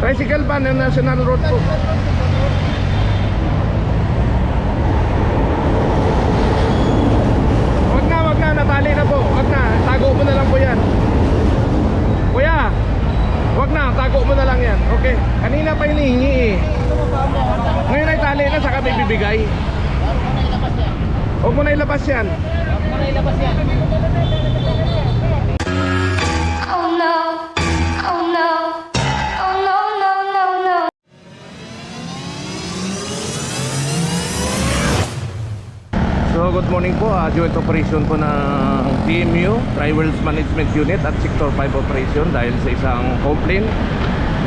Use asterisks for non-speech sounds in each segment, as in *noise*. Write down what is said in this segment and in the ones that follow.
Tricycle ban ng National Road po. Wag na, wag na, natali na po. Wag na, tago mo na lang po yan. Kuya, wag na, tago mo na lang yan. Okay, kanina pa hinihingi eh. Ngayon ay tali na, saka may bibigay. Huwag mo na ilabas yan. Oh morning po, uh, joint operation po ng TMU, Tribals Management Unit at Sector 5 Operation dahil sa isang complaint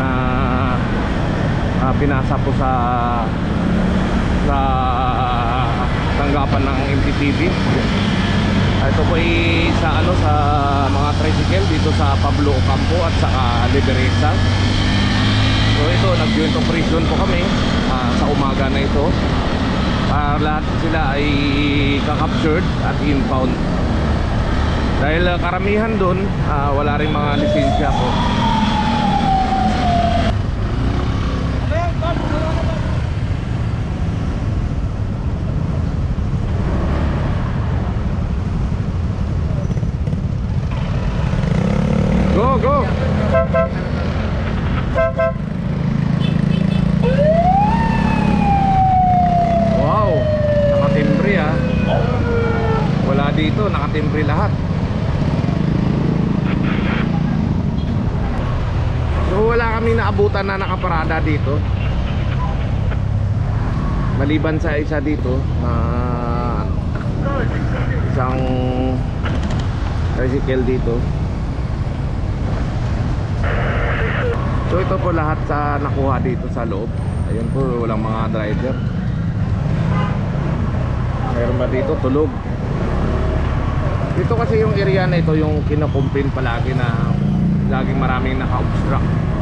na ah, pinasa po sa sa tanggapan ng MPTV. Ah, Ito po ay sa ano sa mga tricycle dito sa Pablo Ocampo at saka Liberesa. So ito, nag-joint operation po kami ah, sa umaga na ito para lahat sila ay kakaptured at impound. Dahil ah, karamihan doon ah, wala rin mga lisensya po go go Wow, nakatimbre ah. Wala dito, nakatimbre lahat. So wala kami naabutan na nakaparada dito. Maliban sa isa dito na isang tricycle dito. So ito po lahat sa nakuha dito sa loob. Ayun po, walang mga driver. Meron ba dito? Tulog. Dito kasi yung area na ito yung kinukumpin palagi na laging maraming naka-obstruct.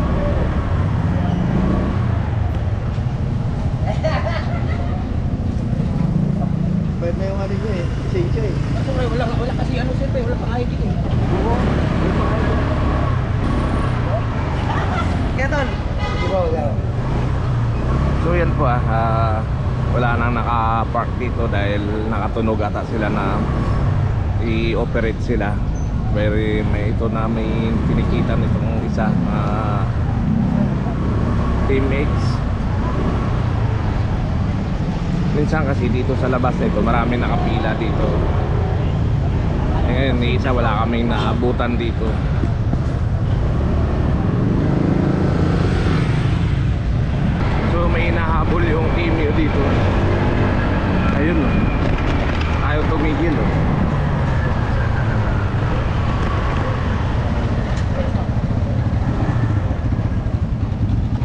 Pwede na yung ano niya eh, lisensya eh. Nga, wala, wala kasi ano sir, eh, wala pang ID eh. Kaya tol, Di ba wala? So yan po ah, ah, wala nang naka-park dito dahil nakatunog ata sila na i-operate sila. Very may ito na may kinikita nitong isa na teammates. Minsan kasi dito sa labas na ito, marami nakapila dito. Eh, ngayon, ni isa wala kaming naabutan dito. So may hinahabol yung team nyo dito. Ayun oh. Ayaw tumigil oh.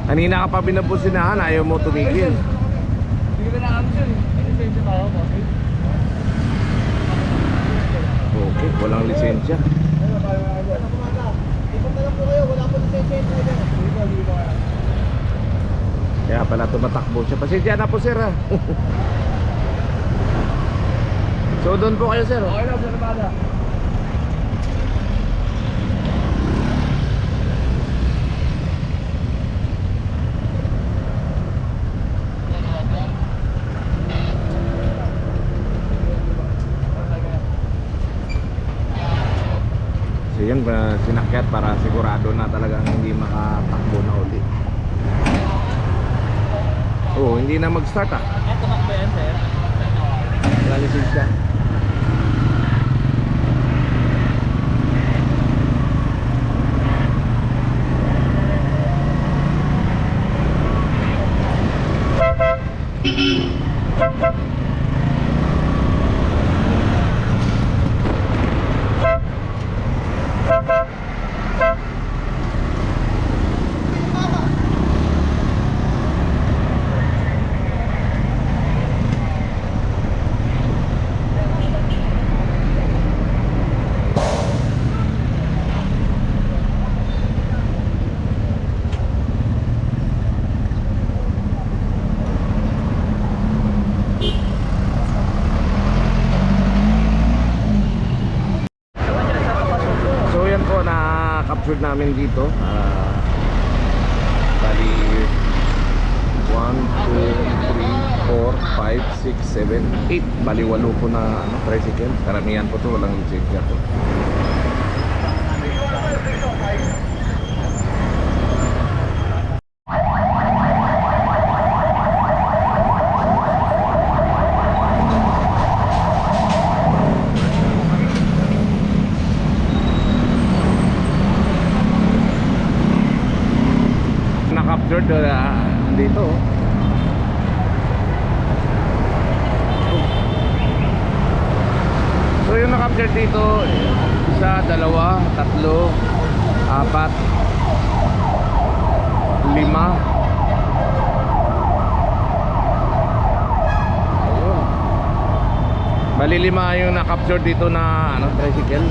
Kanina ka pa binabusinahan, ayaw mo tumigil. Driver. Dito, dito. Kaya pala tumatakbo siya. Pasensya na po sir ha. *laughs* so doon po kayo sir. Okay lang, sir, uh, sinakyat para sigurado na talagang hindi makatakbo na uli. Oo, hindi na mag-start ah. At tumakbo yan sir. Wala lisensya. captured namin dito. Uh, bali 1, 2, 3, 4, 5, 6, 7, 8 bali walo po na ano, tricycle. Karamihan po to walang check po Na-capture dito isa, dalawa, tatlo, apat, lima. Ayun. Bali lima yung na-capture dito na ano, tricycle.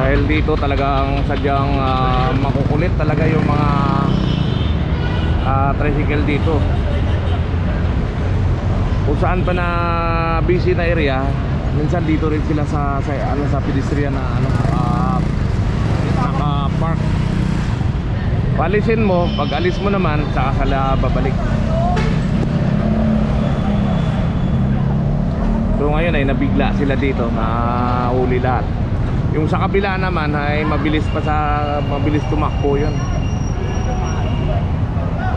Dahil dito talagang sadyang ah, makukulit talaga yung mga ah, tricycle dito. Kung saan pa na busy na area, minsan dito rin sila sa sa ano sa pedestrian na ano ah, naka-park. Palisin mo, pag alis mo naman, saka sila babalik. So ngayon ay nabigla sila dito, nahuli lahat. Yung sa kabila naman ay mabilis pa sa mabilis tumakbo 'yon.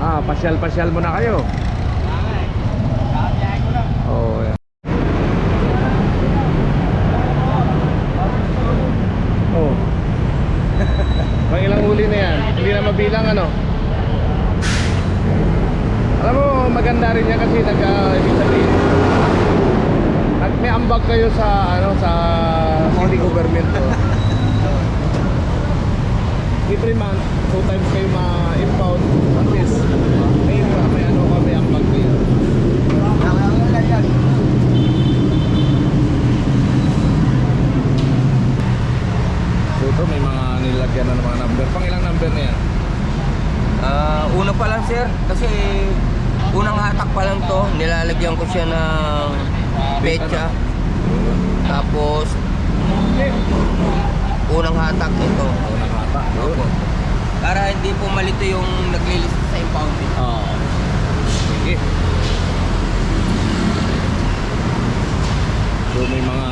Ah, pasyal-pasyal mo na kayo. Oh, yeah. Oh. Pang ilang huli na mabilang ano? Alam mo, maganda rin yan kasi nag, uh, ibig sabihin, nag, may ambag kayo sa, ano, sa city government. Oh. Every month, two times kayo ma-impound at least. May, may ano ka, may ambag kayo. So ito may mga nilagyan na ng mga number. Pang ilang number na yan? Ah, una pa lang sir, kasi unang hatak pa lang to, nilalagyan ko siya ng pecha. Tapos unang hatak ito. Unang hata. Opo. Para hindi po malito yung naglilista sa impounding. Oo. Sige. So may mga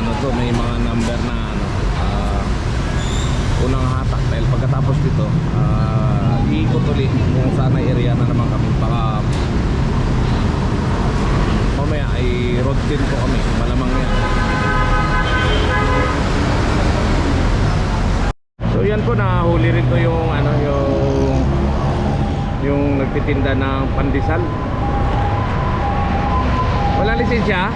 ano to, may mga number na ano ah, unang hatak dahil pagkatapos dito ah, iikot ulit kung saan ay area na naman kami baka mamaya ay road din po kami malamang yan So yan po nahuli rin to yung ano yung yung nagtitinda ng pandesal. Wala lisensya?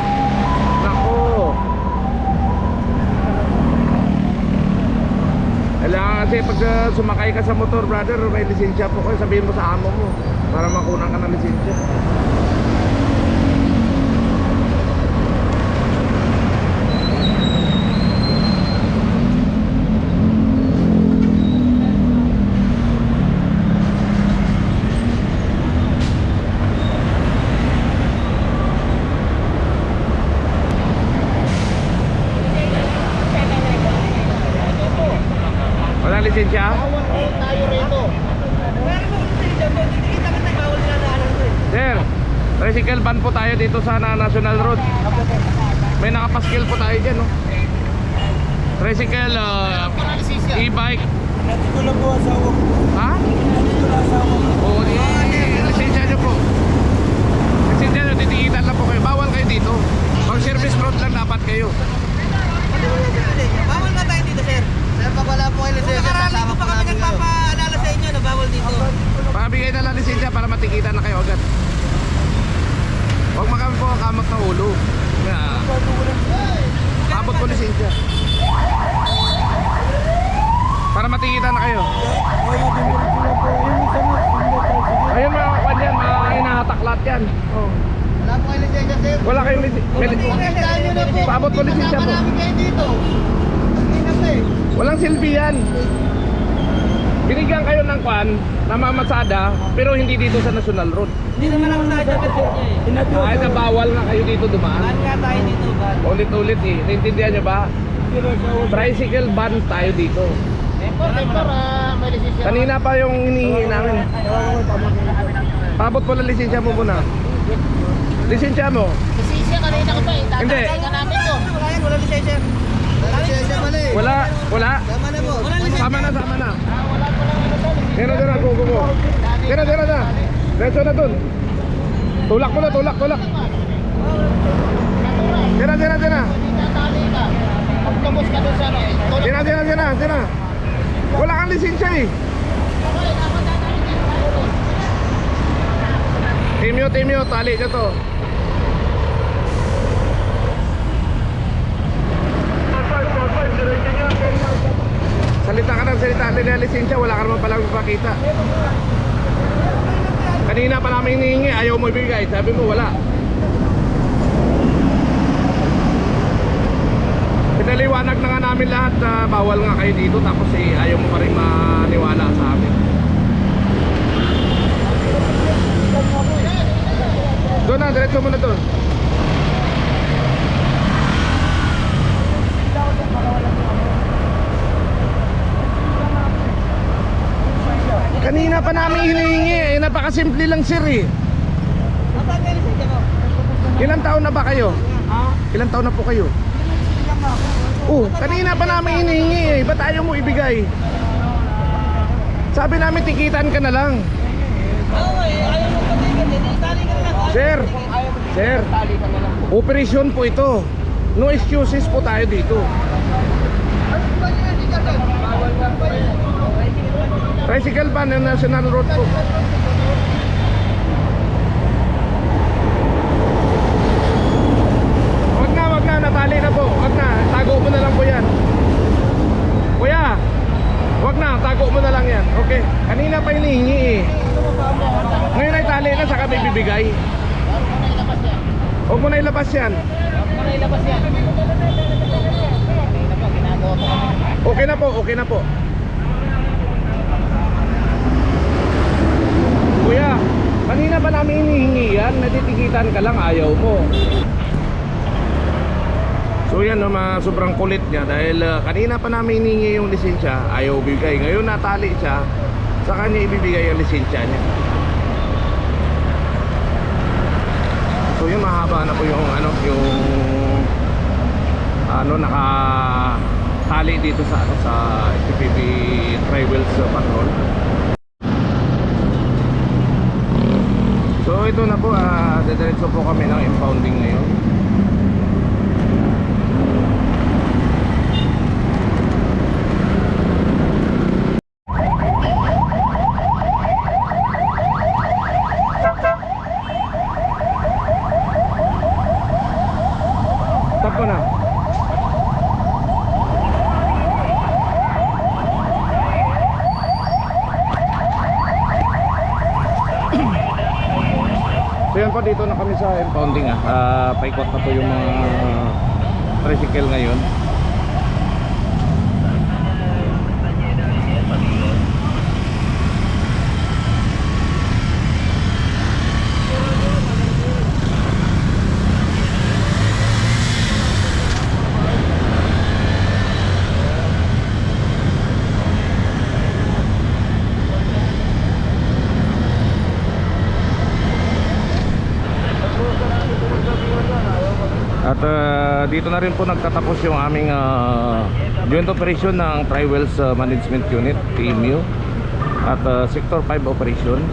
Kailangan kasi pag uh, sumakay ka sa motor, brother, may lisensya po kayo. Sabihin mo sa amo mo para makunan ka ng lisensya. Wala lisensya? Sir, tricycle ban po tayo dito sa na- National Road. May nakapaskil po tayo dyan, no? Tricycle, uh, e-bike. Ha? Oo, di, lisensya nyo po. Lisensya nyo, titikitan lang po kayo. Bawal kayo dito. Pag service road lang dapat kayo. Bawal na tayo dito sir. Sir, pag wala po kayo lisensya, Nakaraan ko pa kami nagpapaalala sa inyo na bawal dito. Pakabigay na lang lisensya para matikitan na kayo agad. Huwag makami po kamot ng ulo. Yeah. Abot po lisensya. Para matikitan na kayo. Ayun mga kwan yan, mga hinahatak lahat yan. Oh. Wala kayong lisensya. Na. Paabot po lisensya po. Marami kayo dito. Hindi na po. Walang silbi yan. Binigyan kayo ng kwan, namamasada, pero hindi dito sa National Road. Hindi naman ako sa akin eh. Kahit na bawal na kayo dito dumaan. Ban nga tayo dito, ban. Ulit-ulit eh. Naintindihan nyo ba? Tricycle ban tayo dito. Sir, may lisensya. Kanina pa yung hinihingi namin. Pabot po lang lisensya mo muna. Lisensya mo? Lisensya kanina ko pa eh. Hindi. Ka namin to. Wala yan, wala lisensya. Wala lisensya pala eh. Wala, wala. Tama na po. Sama na, sama na. Dira, dira, go, go, go. Dira, dira, dira. Diretso na dun. Tulak mo na, tulak, tulak. Dira, dira, dira. Tatali ka. Doon sa ano. tulog Dira, dira, dira, dira. Wala kang lisensya eh. Timyo, timyo, tali ka to. Salita, nila lisensya, wala ka naman palang ipakita. Kanina pa namin hinihingi, ayaw mo ibigay, sabi mo wala. Pinaliwanag na nga namin lahat na bawal nga kayo dito tapos eh, ayaw mo pa rin maniwala sa amin. Doon na, diretso mo na doon. Kanina pa namin hinihingi eh, napakasimple lang sir eh. Ilang taon na ba kayo? Ilang taon na po kayo? Oh, kanina pa namin hinihingi eh. Ba't ayaw mo ibigay? Sabi namin tikitan ka na lang. Sir, sir, operasyon po ito. No excuses po tayo dito. Tricycle ban ng National Road po. Wag na, wag na, natali na po. Wag na, tago mo na lang po yan. Kuya, wag na, tago mo na lang yan. Okay, kanina pa hinihingi eh. Ngayon ay tali na, saka may bibigay. Huwag mo na ilabas yan. Ilabas yan? Kanina pa, ginagawa pa kami. Okay na po, okay na po. Kuya, kanina pa namin hinihingi yan, natitikitan ka lang, ayaw mo. So yan, no, mga sobrang kulit niya dahil ah, kanina pa namin hinihingi yung lisensya, ayaw bigay. Ngayon natali siya, sa kanya ibibigay ang lisensya niya. So yun, mahaba na po yung ano, yung ano naka tali dito sa ano sa SPPB Tribals uh, Patrol. So ito na po, ah dediretso po kami ng impounding ngayon. Stop ko na. So yan po dito na kami sa impounding ah. Ah, paikot na po yung mga tricycle ngayon. At ah, dito na rin po nagtatapos yung aming ah, joint operation ng Triwells ah, Management Unit, TMU at ah, Sector 5 operation.